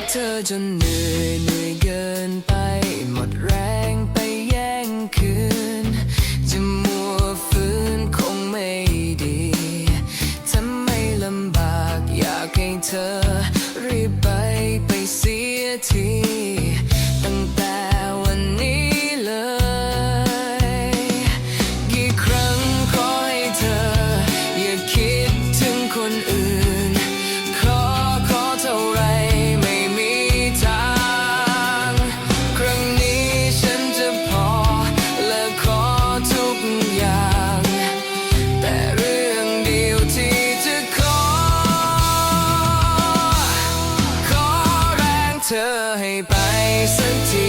กเธอจนเหนื่อยเหนื่อยเกินไป หมดแรงไปแย่งคืน จะมัวฟื้นคงไม่ดีถ้าไม่ลำบากอยากให้เธอ รีบไปไปเสียที เธอให้ไปสักที